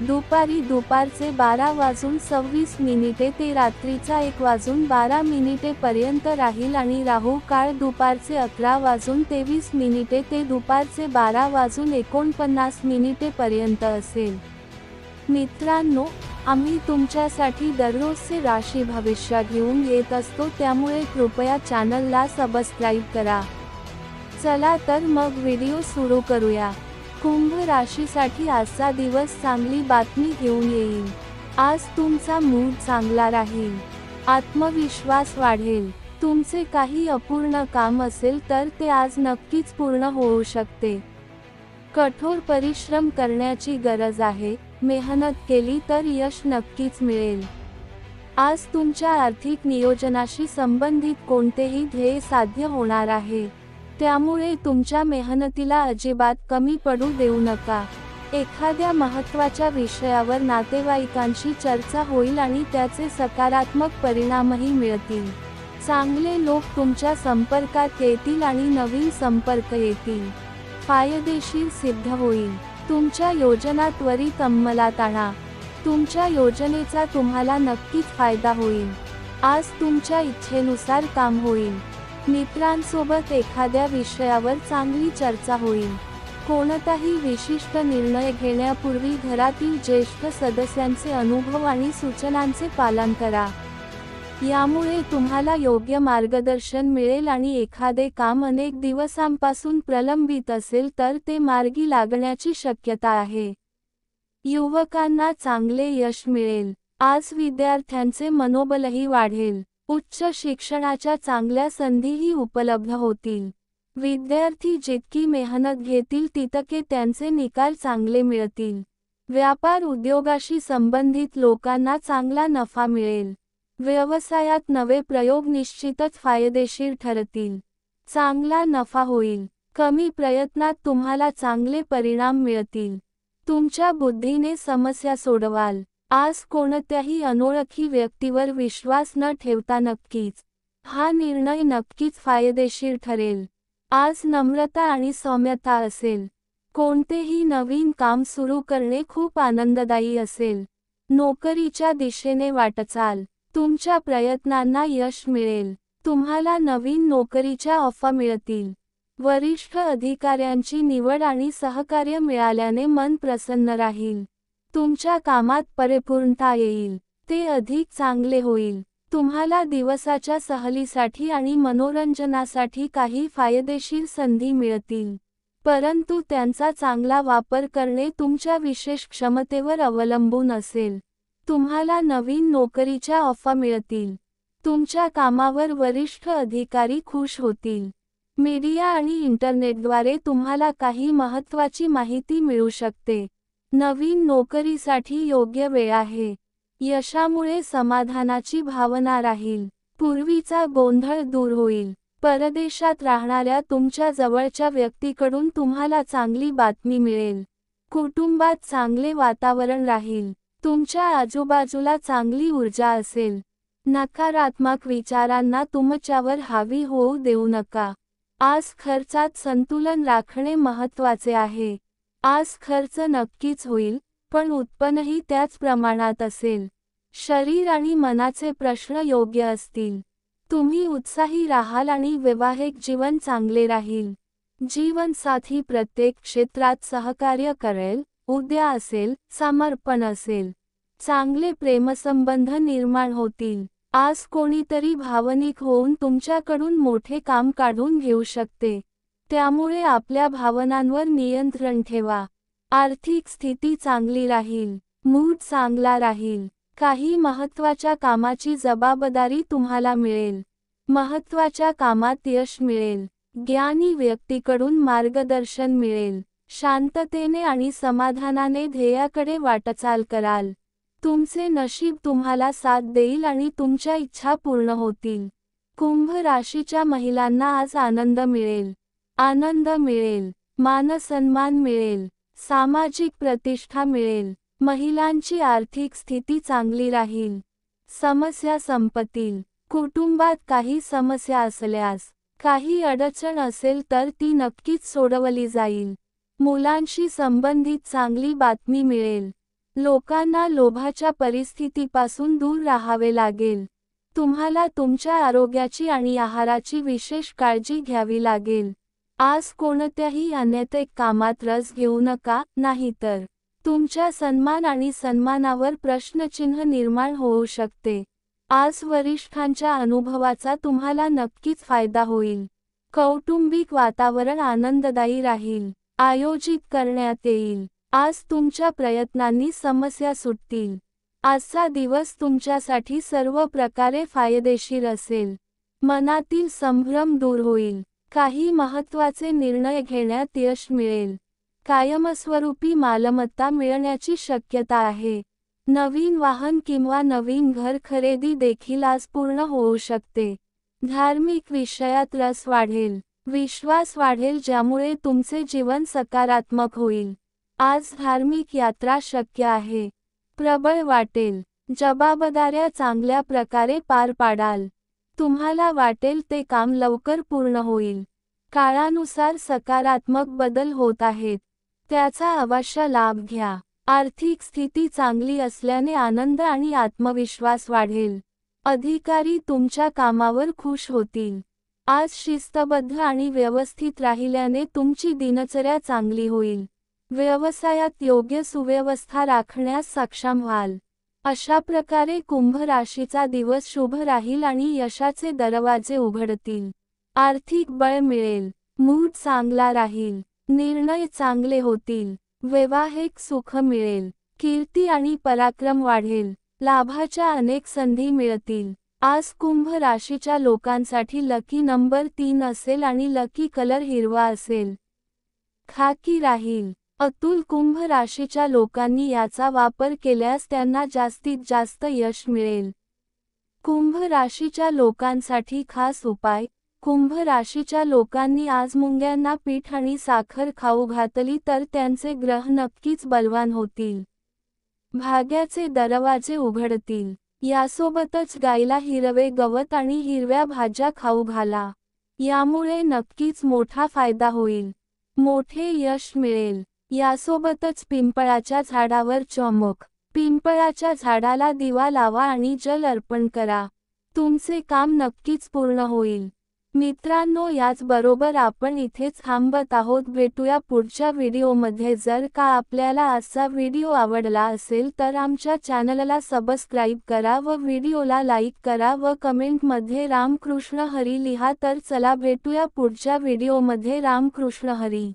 दुपारी दुपारचे बारा वाजून सव्वीस मिनिटे ते रात्रीचा एक वाजून बारा मिनिटे पर्यंत राहील आणि राहू काळ दुपारचे अकरा वाजून तेवीस मिनिटे ते दुपारचे बारा वाजून एकोणपन्नास मिनिटे पर्यंत असेल. मित्रांनो आम्ही तुमच्यासाठी दररोजचे राशी भविष्य घेऊन येत असतो त्यामुळे कृपया चॅनलला सबस्क्राईब करा. चला तर मग व्हिडिओ सुरू करूया. कुंभ राशीसाठी आजचा दिवस चांगली बातमी घेऊन येईल. आज तुमचा मूड चांगला राहील. आत्मविश्वास वाढेल. तुमचे काही अपूर्ण काम असेल तर ते आज नक्कीच पूर्ण होऊ शकते. कठोर परिश्रम करण्याची गरज आहे. मेहनत केली तर यश नक्कीच मिळेल. आज तुमच्या आर्थिक नियोजनाशी संबंधित कोणतेही ध्येय साध्य होणार आहे. त्यामुळे तुमच्या मेहनतीला अजिबात कमी पडू देऊ नका. एखाद्या महत्त्वाच्या विषयावर नातेवाईकांशी चर्चा होईल आणि त्याचे सकारात्मक परिणामही मिळतील. चांगले लोक तुमच्या संपर्कात येतील आणि नवीन संपर्क येतील. फायदेशीर सिद्ध होईल. तुमच्या योजना त्वरित अंमलात आणा. तुमच्या योजनेचा तुम्हाला नक्कीच फायदा होईल. आज तुमच्या इच्छेनुसार काम होईल. मित्रांसोबत एखाद्या विषयावर चांगली चर्चा होईल. कोणताही विशिष्ट निर्णय घेण्यापूर्वी घरातील ज्येष्ठ सदस्यांचे अनुभव आणि सूचनांचे पालन करा. यामुळे तुम्हाला योग्य मार्गदर्शन मिळेल आणि एखादे काम अनेक दिवसांपासून प्रलंबित असेल तर ते मार्गी लागण्याची शक्यता आहे. युवकांना चांगले यश मिळेल. आज विद्यार्थ्यांचे मनोबलही वाढेल. उच्च शिक्षणाच्या चांगल्या संधीही उपलब्ध होतील. विद्यार्थी जितकी मेहनत घेतील तितके त्यांचे निकाल चांगले मिळतील. व्यापार उद्योगाशी संबंधित लोकांना चांगला नफा मिळेल. व्यवसायात नवे प्रयोग निश्चितच फायदेशीर ठरतील. चांगला नफा होईल. कमी प्रयत्नात तुम्हाला चांगले परिणाम मिळतील. तुमच्या बुद्धीने समस्या सोडवाल. आज कोणत्याही अनोळखी व्यक्तीवर विश्वास न ठेवता नक्कीच हा निर्णय नक्कीच फायदेशीर ठरेल. आज नम्रता आणि सौम्यता असेल. कोणतेही नवीन काम सुरू करणे खूप आनंददायी असेल. नोकरीच्या दिशेने वाटचाल. तुमच्या प्रयत्नांना यश मिळेल. तुम्हाला नवीन नोकरीच्या ऑफा मिळतील. वरिष्ठ अधिकाऱ्यांची निवड आणि सहकार्य मिळाल्याने मन प्रसन्न राहील. तुमच्या कामात परिपूर्णता येईल ते अधिक चांगले होईल. तुम्हाला दिवसाच्या सहलीसाठी आणि मनोरंजनासाठी काही फायदेशीर संधी मिळतील. परंतु त्यांचा चांगला वापर करणे तुमच्या विशेष क्षमतेवर अवलंबून असेल. तुम्हाला नवीन नोकरीच्या ऑफा मिळतील. तुमच्या कामावर वरिष्ठ अधिकारी खुश होतील. मीडिया आणि इंटरनेटद्वारे तुम्हाला काही महत्त्वाची माहिती मिळू शकते. नवीन नोकरीसाठी योग्य वेळ आहे. यशामुळे समाधानाची भावना राहील. पूर्वीचा गोंधळ दूर होईल. परदेशात राहणाऱ्या तुमच्या जवळच्या व्यक्तीकडून तुम्हाला चांगली बातमी मिळेल. कुटुंबात चांगले वातावरण राहील. तुमच्या आजूबाजूला चांगली ऊर्जा असेल. नकारात्मक विचारांना तुमच्यावर हावी होऊ देऊ नका. आज खर्चात संतुलन राखणे महत्त्वाचे आहे. आज खर्च नक्कीच होईल पण उत्पन्नही त्याच प्रमाणात असेल. शरीर आणि मनाचे प्रश्न योग्य असतील. तुम्ही उत्साही राहाल आणि वैवाहिक जीवन चांगले राहील. जीवनसाथी प्रत्येक क्षेत्रात सहकार्य करेल उद्या असेल समर्पण असेल. चांगले प्रेमसंबंध निर्माण होतील. आज कोणीतरी भावनिक होऊन तुमच्याकडून मोठे काम काढून घेऊ शकते. त्यामुळे आपल्या भावनांवर नियंत्रण ठेवा. आर्थिक स्थिती चांगली राहील. मूड चांगला राहील. काही महत्त्वाच्या कामाची जबाबदारी तुम्हाला मिळेल. महत्त्वाच्या कामात यश मिळेल. ज्ञानी व्यक्तीकडून मार्गदर्शन मिळेल. शांततेने आणि समाधानाने ध्येयाकडे वाटचाल कराल. तुमचे नशीब तुम्हाला साथ देईल आणि तुमच्या इच्छा पूर्ण होतील. कुंभ राशीच्या महिलांना आज आनंद मिळेल. आनंद मिळेल मानसन्मान मिळेल सामाजिक प्रतिष्ठा मिळेल महिलांची आर्थिक स्थिती चांगली राहील समस्या संपतील कुटुंबात काही समस्या असल्यास काही अडचण असेल तर ती नक्कीच सोडवली जाईल. मुलांशी संबंधित चांगली बातमी मिळेल. लोकांना लोभाच्या परिस्थितीपासून दूर राहावे लागेल. तुम्हाला तुमच्या आरोग्याची आणि आहाराची विशेष काळजी घ्यावी लागेल. आज कोणत्याही अनैतिक कामात रस घेऊ नका नाहीतर तुमच्या सन्मान आणि सन्मानावर प्रश्नचिन्ह निर्माण होऊ शकते. आज वरिष्ठांच्या अनुभवाचा तुम्हाला नक्कीच फायदा होईल. कौटुंबिक वातावरण आनंददायी राहील. आयोजित करण्यात येईल. आज तुमच्या प्रयत्नांनी समस्या सुटतील. आजचा दिवस तुमच्यासाठी सर्व प्रकारे फायदेशीर असेल. मनातील संभ्रम दूर होईल. काही महत्त्वाचे निर्णय घेण्यात यश मिळेल. कायमस्वरूपी मालमत्ता मिळण्याची शक्यता आहे. नवीन वाहन किंवा नवीन घर खरेदी देखील आज पूर्ण होऊ शकते. धार्मिक विषयात रस वाढेल. विश्वास वाढेल ज्यामुळे तुमचे जीवन सकारात्मक होईल. आज धार्मिक यात्रा शक्य आहे. प्रबळ वाटेल. जबाबदाऱ्या चांगल्या प्रकारे पार पाडाल. तुम्हाला वाटेल ते काम लवकर पूर्ण होईल. काळानुसार सकारात्मक बदल होत आहेत. त्याचा अवश्य लाभ घ्या. आर्थिक स्थिती चांगली असल्याने आनंद आणि आत्मविश्वास वाढेल. अधिकारी तुमच्या कामावर खुश होतील. आज शिस्तबद्ध आणि व्यवस्थित राहिल्याने तुमची दिनचर्या चांगली होईल. व्यवसायात योग्य सुव्यवस्था राखण्यास सक्षम व्हाल. अशा प्रकारे कुंभ राशीचा दिवस शुभ राहील आणि यशाचे दरवाजे उघडतील. आर्थिक बळ मिळेल. मूड चांगला राहील. निर्णय चांगले होतील. वैवाहिक सुख मिळेल. कीर्ती आणि पराक्रम वाढेल. लाभाच्या अनेक संधी मिळतील. आज कुंभ राशीच्या लोकांसाठी लकी नंबर तीन असेल आणि लकी कलर हिरवा असेल. खाकी राहील. अतुल कुंभ राशीच्या लोकांनी याचा वापर केल्यास त्यांना जास्तीत जास्त यश मिळेल. कुंभ राशीच्या लोकांसाठी खास उपाय. कुंभ राशीच्या लोकांनी आज मुंग्यांना पीठ आणि साखर खाऊ घातली तर त्यांचे ग्रह नक्कीच बलवान होतील. भाग्याचे दरवाजे उघडतील. यासोबतच गायला हिरवे गवत आणि हिरव्या भाज्या खाऊ घाला. यामुळे नक्कीच मोठा फायदा होईल. मोठे यश मिळेल. यासोबतच पिंपळाच्या झाडावर चमक. पिंपळाच्या झाडाला दिवा लावा आणि जल अर्पण करा. तुमचे काम नक्कीच पूर्ण होईल. मित्रांनो याचबरोबर आपण इथेच थांबत आहोत. भेटूया पुढच्या व्हिडिओमध्ये. जर का आपल्याला असा व्हिडिओ आवडला असेल तर आमच्या चॅनलला सबस्क्राईब करा व व्हिडिओला लाईक करा व कमेंटमध्ये रामकृष्ण हरी लिहा. तर चला भेटूया पुढच्या व्हिडिओमध्ये. रामकृष्ण हरी.